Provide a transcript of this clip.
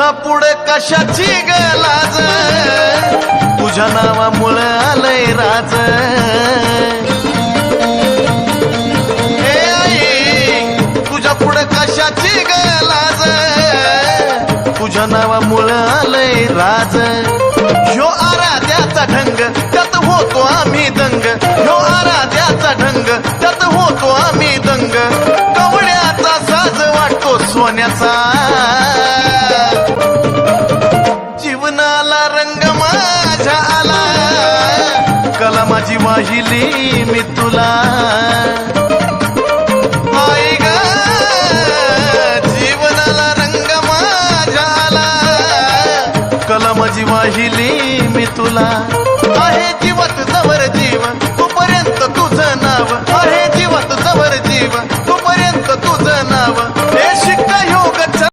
तुझ्या पुढे कशाची गलाज? तुझ्या नावामुळे आलय राज. हे तुझ्या पुढे कशाची गलाज? तुझ्या नावामुळे आलय राज. ह्यो आराध्याचा ढंग त्यात होतो आम्ही दंग. ह्यो आराध्याचा ढंग त्यात होतो आम्ही दंग. कवड्याचा साज वाटतो सोन्याचा. माझी वाहिली मी तुला. आई माझी वाहिली मी तुला.